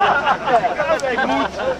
gut.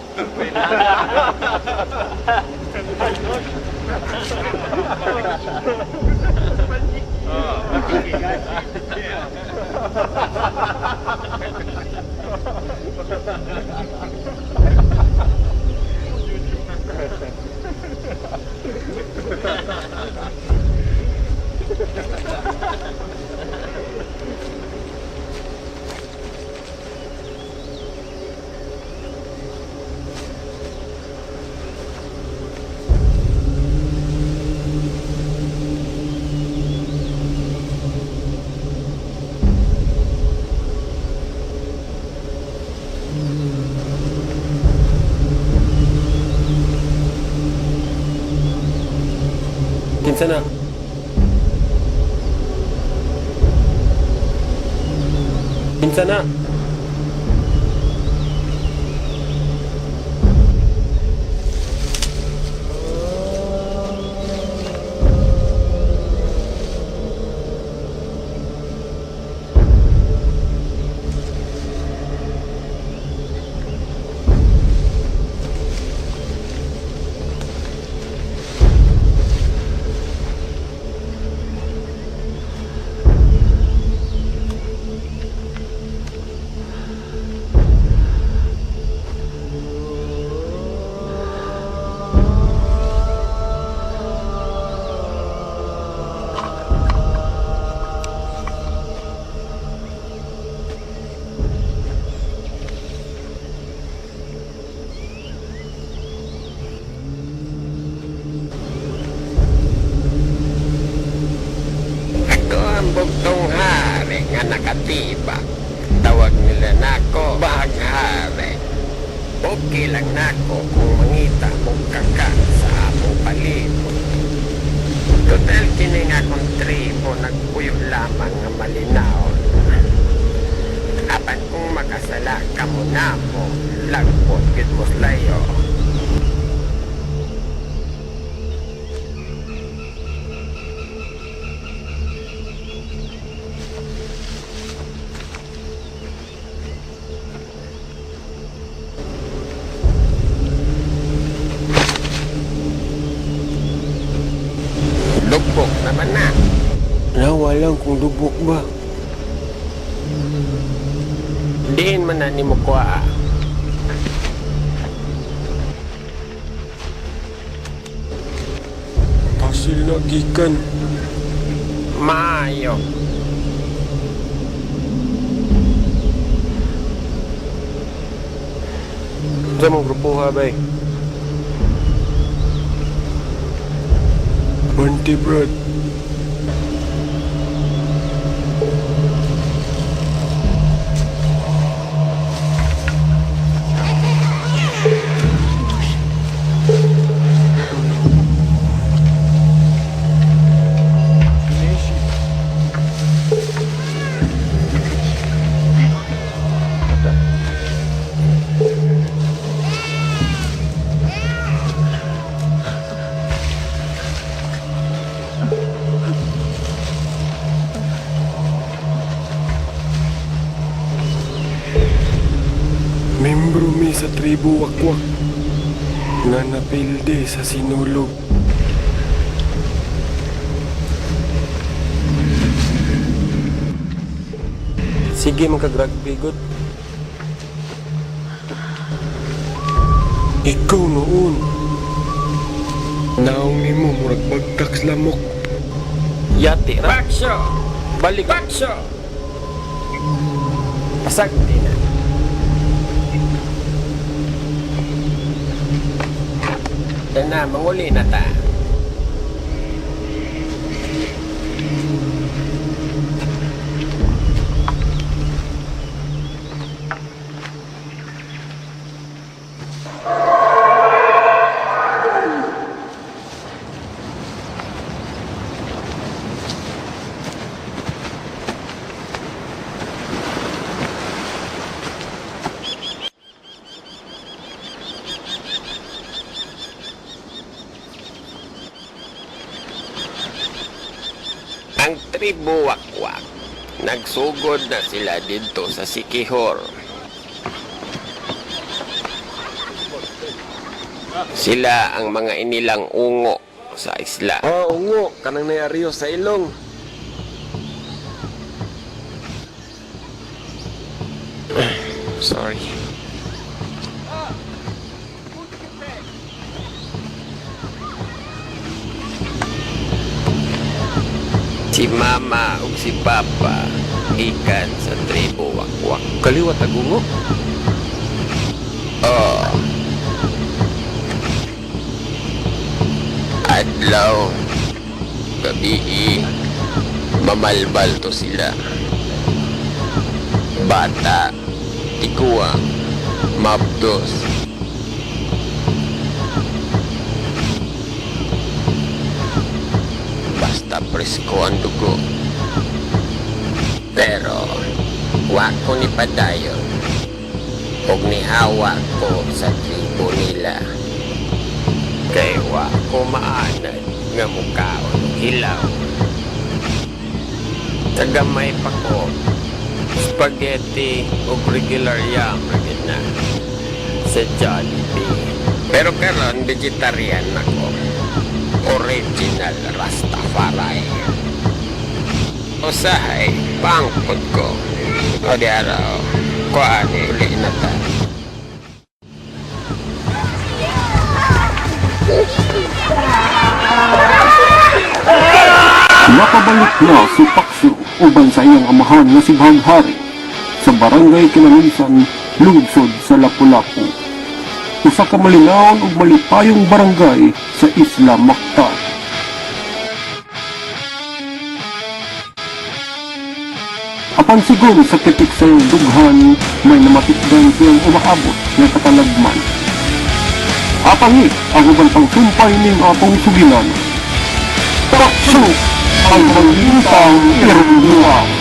Na? Kinsa bugtong hari nga nakatibak. Tawag nila nako bahaghari. Okay lang nako kung mangita mong kaka sa among palibot. Total kini nga Lugpok naman na. Nawa lang kung lubok ba. Diin man na ni mo kuha. Pasil na gikan. Maayo. Sa mong grupo ha, bay? deep breath. Sa tribu Wakwak na napilde sa sinulog. Sige magka-rugby good. Ikaw noon. Naumi mo murag bagtak lamok. Yati ra. Baksyo! Balik. Baksyo! Pasag na. Manguli na ta. diri buwak-wak. Nagsugod na sila dito sa Sikihor. Sila ang mga inilang ungo sa isla. Oh, ungo. Kanang nayariyo sa ilong. Sorry. Mama ug si Papa gikan sa tribo wakwak. Kaliwat ag ungo. Oh. Adlaw. Gabi. Mamalbal to sila. Bata. Tikuang. Mabdos. Basta presko ang dugo. Pero, wako ni Padayon og nihawa ko sa tribo nila. Kay wa ko maanad nga mukaon hilaw. Tagamay pa ko spaghetti o regular yam na sa Jollibee. Pero karon vegetarian ako. Original Rastafari. Usahay, pangkod ko. O di araw, kuani uli na ta. Nakabalik na si Paksyo uban sa iyang amahan nga si Bahaghari sa barangay Kinalisan, lungsod sa Lapu-Lapu. Usa ka malingaon ug malipayong barangay sa Isla Mactan. Apan siguro sa kitik sa iyong dughan, may namatikdan siyang umaabot nga katalagman. Apangi ang uban pang sumpay ning atong suginan. Paksyo ang maglintang irunduan.